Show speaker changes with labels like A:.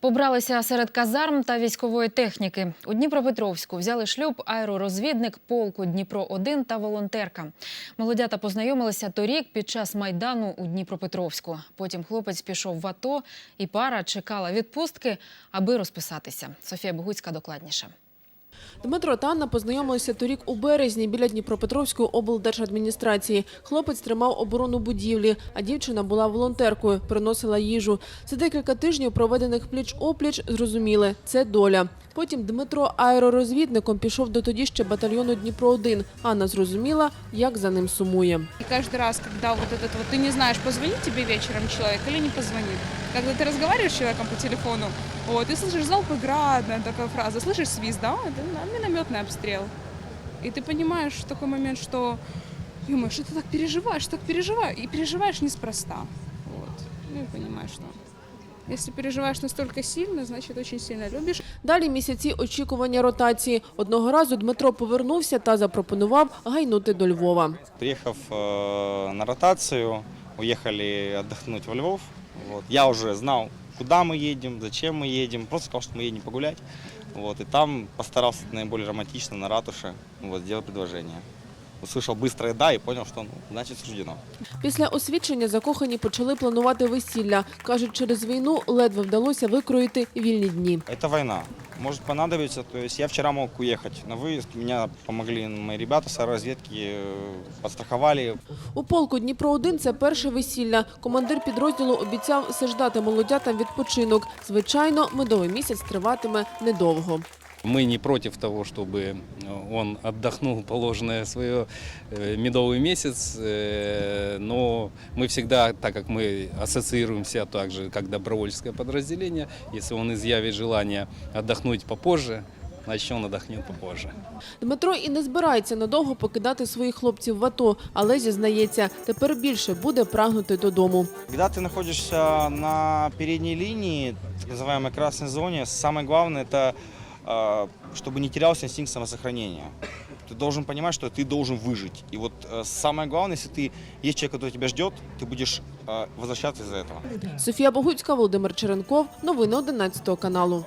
A: Побралися серед казарм та військової техніки. У Дніпропетровську взяли шлюб аеророзвідник полку Дніпро 1 та волонтерка. Молодята познайомилися торік під час майдану у Дніпропетровську. Потім хлопець пішов в АТО, і пара чекала відпустки, аби розписатися. Софія Богуцька докладніше.
B: Дмитро та Анна познайомилися торік у березні біля Дніпропетровської облдержадміністрації. Хлопець тримав оборону будівлі, а дівчина була волонтеркою, приносила їжу. За декілька тижнів, проведених пліч-опліч, зрозуміли – це доля. Потім Дмитро аеророзвідником пішов до тоді ще батальйону Дніпро-1. Анна зрозуміла, як за ним сумує.
C: И каждый раз, когда вот этот вот, ты не знаешь, позвонит тебе вечером человек или не позвонит. Когда ты разговариваешь с человеком по телефону, вот, и слышишь залпоградная такая фраза, слышишь свист, да, это на- минометный обстрел. И ты понимаешь в такой момент, что, ё что ты так переживаешь, так переживаю, и переживаешь неспроста. Вот. Ну и понимаешь, что если переживаешь настолько сильно, значит очень сильно любишь.
B: Далі місяці очікування ротації. Одного разу Дмитро повернувся та запропонував гайнути до Львова.
D: Приехав э, на ротацию, уехали отдохнуть во Львов. Вот. Я уже знал, куда мы едем, зачем мы едем. Просто сказал, что мы едем погулять. Вот. И там постарался наиболее романтично на ратуше вот, сделать предложение. Услышал быстрое «да» и понял, что ну, значит суждено.
B: Після освідчення закохані почали планувати весілля. Кажуть, через війну ледве вдалося викроїти вільні дні.
D: Это война. Может понадобиться. То есть я вчера мог уехать на выезд. Меня помогли мои ребята с аэроразведки, э, подстраховали.
B: У полку Дніпро-1 це перше весілля. Командир підрозділу обіцяв все ждати молодятам відпочинок. Звичайно, медовий місяць триватиме недовго.
E: Мы не против того, чтобы он отдохнул положенное свое э, медовый месяц, э, но мы всегда, так как мы ассоциируемся также как добровольческое подразделение, если он изъявит желание отдохнуть попозже, значит он отдохнет попозже.
B: Дмитро і не збирається надовго покидати своїх хлопців в АТО, але зізнається, тепер більше буде прагнути додому.
D: Когда ты находишься на передней линии, так называемой красной зоне, самое главное это э, чтобы не терялся инстинкт самосохранения. Ты должен понимать, что ты должен выжить. И вот э, самое главное, если ты есть человек, который тебя ждет, ты будешь э, возвращаться из-за этого.
B: Софія Богуцька, Володимир Черенков. Новини 11 каналу.